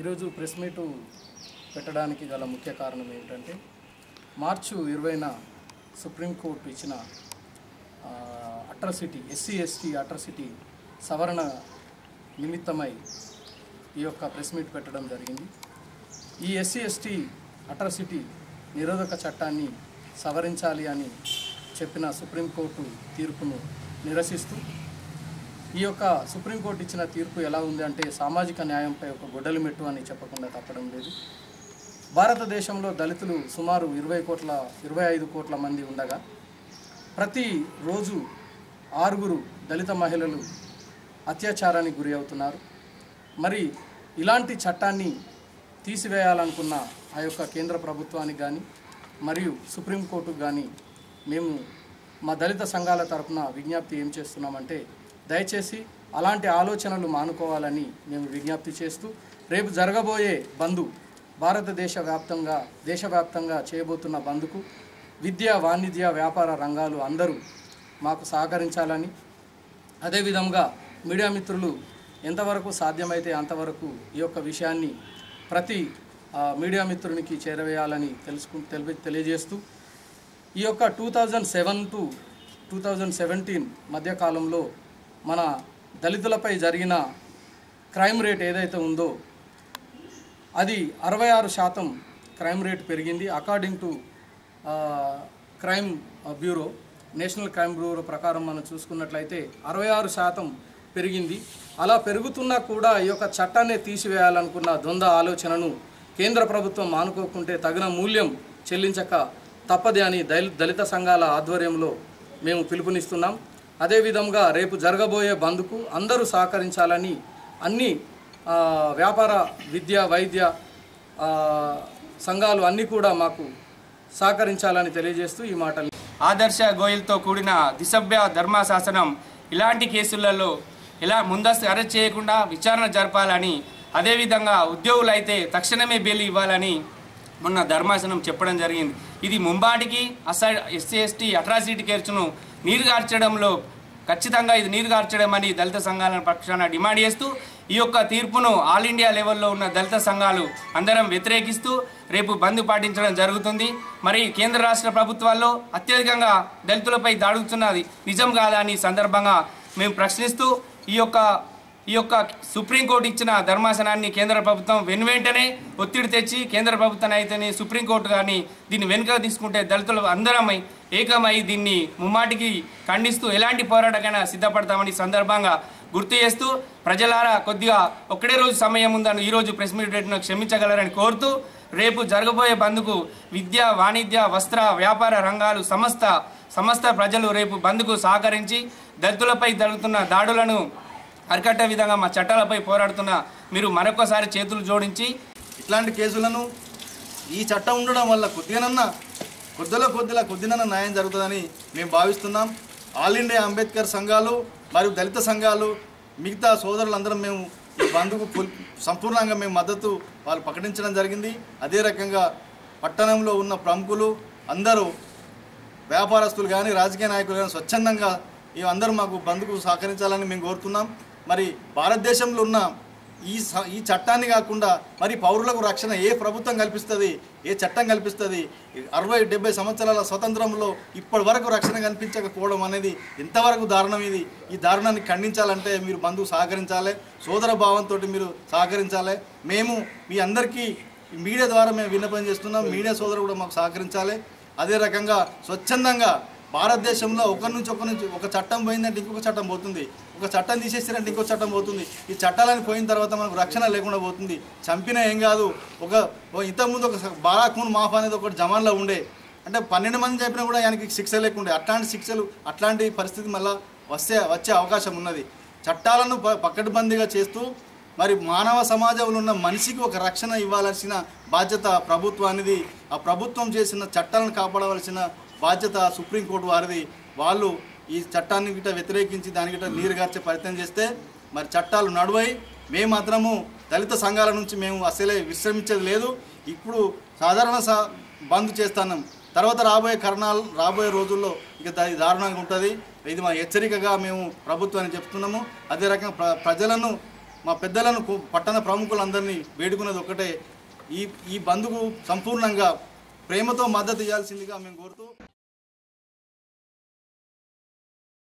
ఈరోజు press meet పెట్టడానికి గల ముఖ్య కారణం ఏమిటంటే మార్చు ఇరవైన సుప్రీంకోర్టు ఇచ్చిన అట్రసిటీ ఎస్సీ ఎస్టీ అట్రసిటీ సవరణ నిమిత్తమై ఈ యొక్క ప్రెస్ మీట్ పెట్టడం జరిగింది. ఈ ఎస్సీ ఎస్టీ అట్రసిటీ నిరోధక చట్టాన్ని సవరించాలి అని చెప్పిన సుప్రీంకోర్టు తీర్పును నిరసిస్తూ ఈ యొక్క సుప్రీంకోర్టు ఇచ్చిన తీర్పు ఎలా ఉంది అంటే సామాజిక న్యాయంపై ఒక గొడ్డలి మెట్టు అని చెప్పకుండా తప్పడం లేదు. భారతదేశంలో దళితులు సుమారు ఇరవై కోట్ల ఇరవై ఐదు కోట్ల మంది ఉండగా ప్రతి రోజు ఆరుగురు దళిత మహిళలు అత్యాచారానికి గురి అవుతున్నారు. మరి ఇలాంటి చట్టాన్ని తీసివేయాలనుకున్న ఆ యొక్క కేంద్ర ప్రభుత్వానికి కానీ మరియు సుప్రీంకోర్టుకు కానీ మేము మా దళిత సంఘాల తరపున విజ్ఞప్తి ఏం చేస్తున్నామంటే దయచేసి అలాంటి ఆలోచనలు మానుకోవాలని మేము విజ్ఞప్తి చేస్తూ రేపు జరగబోయే బంధు భారతదేశ వ్యాప్తంగా దేశవ్యాప్తంగా చేయబోతున్న బంధుకు విద్య వాణిజ్య వ్యాపార రంగాలు అందరూ మాకు సహకరించాలని అదేవిధంగా మీడియా మిత్రులు ఎంతవరకు సాధ్యమైతే అంతవరకు ఈ యొక్క విషయాన్ని ప్రతి మీడియా మిత్రునికి చేరవేయాలని తెలుసుకు తెలి తెలియజేస్తూ ఈ యొక్క two thousand seven to two thousand seventeen మధ్యకాలంలో మన దళితులపై జరిగిన క్రైమ్ రేట్ ఏదైతే ఉందో అది అరవై ఆరు శాతం క్రైమ్ రేట్ పెరిగింది. According to crime bureau national crime bureau ప్రకారం మనం చూసుకున్నట్లయితే అరవై ఆరు శాతం పెరిగింది. అలా పెరుగుతున్నా కూడా ఈ యొక్క చట్టాన్ని తీసివేయాలనుకున్న ద్వంద్వ ఆలోచనను కేంద్ర ప్రభుత్వం మానుకోకుంటే తగిన మూల్యం చెల్లించక తప్పది అని దళిత సంఘాల ఆధ్వర్యంలో మేము పిలుపునిస్తున్నాం. అదేవిధంగా రేపు జరగబోయే బంద్కు అందరూ సహకరించాలని అన్ని వ్యాపార విద్య వైద్య సంఘాలు అన్నీ కూడా మాకు సహకరించాలని తెలియజేస్తూ ఈ మాటలు. ఆదర్శ గోయల్తో కూడిన దిసభ్య ధర్మశాసనం ఇలాంటి కేసులలో ఇలా ముందస్తు అరెస్ట్ చేయకుండా విచారణ జరపాలని అదేవిధంగా ఉద్యోగులు అయితే తక్షణమే బెయిల్ ఇవ్వాలని మొన్న ధర్మాసనం చెప్పడం జరిగింది. ఇది ముంబాటికి అసై ఎస్సీ ఎస్టీ అట్రాసిటీ కేసును నీరుగార్చడంలో ఖచ్చితంగా ఇది నీరుగార్చడం అని దళిత సంఘాల పక్షాన డిమాండ్ చేస్తూ ఈ యొక్క తీర్పును ఆల్ ఇండియా లెవెల్లో ఉన్న దళిత సంఘాలు అందరం వ్యతిరేకిస్తూ రేపు బంద్ పాటించడం జరుగుతుంది. మరి కేంద్ర రాష్ట్ర ప్రభుత్వాల్లో అత్యధికంగా దళితులపై దాడుతున్నది నిజం కాదా అని సందర్భంగా మేము ప్రశ్నిస్తూ ఈ యొక్క ఈ యొక్క సుప్రీంకోర్టు ఇచ్చిన ధర్మాసనాన్ని కేంద్ర ప్రభుత్వం వెను వెంటనే ఒత్తిడి తెచ్చి కేంద్ర ప్రభుత్వం అయితేనే సుప్రీంకోర్టు కానీ దీన్ని వెనుక తీసుకుంటే దళితులు అందరమై ఏకమై దీన్ని ముమ్మాటికి ఖండిస్తూ ఎలాంటి పోరాటకైనా సిద్ధపడతామని సందర్భంగా గుర్తు చేస్తూ ప్రజలారా కొద్దిగా ఒక్కడే రోజు సమయం ఉందని ఈరోజు ప్రెస్ మీట్ పెట్టిన క్షమించగలరని కోరుతూ రేపు జరగబోయే బంద్కు విద్య వాణిజ్య వస్త్ర వ్యాపార రంగాలు సమస్త సమస్త ప్రజలు రేపు బంద్కు సహకరించి దళితులపై జరుగుతున్న దాడులను అరికట్టే విధంగా మా చట్టాలపై పోరాడుతున్న మీరు మరొకసారి చేతులు జోడించి ఇట్లాంటి కేసులను ఈ చట్టం ఉండడం వల్ల కొద్దిగానన్నా కొద్దిలో కొద్దిలా కొద్దినన్న న్యాయం జరుగుతుందని మేము భావిస్తున్నాం. ఆల్ ఇండియా అంబేద్కర్ సంఘాలు మరియు దళిత సంఘాలు మిగతా సోదరులందరం మేము ఈ బంధుకు సంపూర్ణంగా మేము మద్దతు వాళ్ళు ప్రకటించడం జరిగింది. అదే రకంగా పట్టణంలో ఉన్న ప్రముఖులు అందరూ వ్యాపారస్తులు కానీ రాజకీయ నాయకులు కానీ స్వచ్ఛందంగా ఈ అందరూ మాకు బంధుకు సహకరించాలని మేము కోరుతున్నాం. మరి భారతదేశంలో ఉన్న ఈ స- ఈ చట్టాన్ని కాకుండా మరి పౌరులకు రక్షణ ఏ ప్రభుత్వం కల్పిస్తుంది? ఏ చట్టం కల్పిస్తుంది? అరవై డెబ్బై సంవత్సరాల స్వతంత్రంలో ఇప్పటి వరకు రక్షణ కల్పించకపోవడం అనేది ఎంతవరకు దారుణం ఇది? ఈ దారుణాన్ని ఖండించాలంటే మీరు బంధువు సహకరించాలి సోదర భావంతో మీరు సహకరించాలి. మేము మీ అందరికీ మీడియా ద్వారా మేము విన్నపం చేస్తున్నాం. మీడియా సోదరు కూడా మాకు సహకరించాలి. అదే రకంగా స్వచ్ఛందంగా భారతదేశంలో ఒకరి నుంచి ఒకరి నుంచి ఒక చట్టం పోయిందంటే ఇంకొక చట్టం పోతుంది. ఒక చట్టం తీసేసారంటే ఇంకొక చట్టం పోతుంది. ఈ చట్టాలని పోయిన తర్వాత మనకు రక్షణ లేకుండా పోతుంది. చంపినా ఏం కాదు. ఒక ఇంతకుముందు ఒక బారాఖూన్ మాఫ్ అనేది ఒకటి జమాన్లో ఉండే. అంటే పన్నెండు మంది చెప్పినా కూడా ఆయనకి శిక్ష లేకుండే. అట్లాంటి శిక్షలు అట్లాంటి పరిస్థితి మళ్ళీ వస్తే వచ్చే అవకాశం ఉన్నది. చట్టాలను ప- చేస్తూ మరి మానవ సమాజంలో ఉన్న మనిషికి ఒక రక్షణ ఇవ్వాల్సిన బాధ్యత ప్రభుత్వానిది. ఆ ప్రభుత్వం చేసిన చట్టాలను కాపాడవలసిన బాధ్యత సుప్రీంకోర్టు వారిది. వాళ్ళు ఈ చట్టాన్ని గిట్ట వ్యతిరేకించి దాని గిట్ట నీరుగార్చే ప్రయత్నం చేస్తే మరి చట్టాలు నడువై మేము మాత్రము దళిత సంఘాల నుంచి మేము అసలే విశ్రమించేది లేదు. ఇప్పుడు సాధారణ బంద్ చేస్తున్నాం తర్వాత రాబోయే కరణాలు రాబోయే రోజుల్లో ఇక దారుణంగా ఉంటుంది. ఇది మా హెచ్చరికగా మేము ప్రభుత్వాన్ని చెప్తున్నాము. అదే రకంగా ప్ర ప్రజలను మా పెద్దలను పట్టణ ప్రముఖులందరినీ వేడుకున్నది ఒకటే ఈ ఈ బంద్కు సంపూర్ణంగా ప్రేమతో మద్దతు ఇవ్వాల్సిందిగా మేము కోరుతూ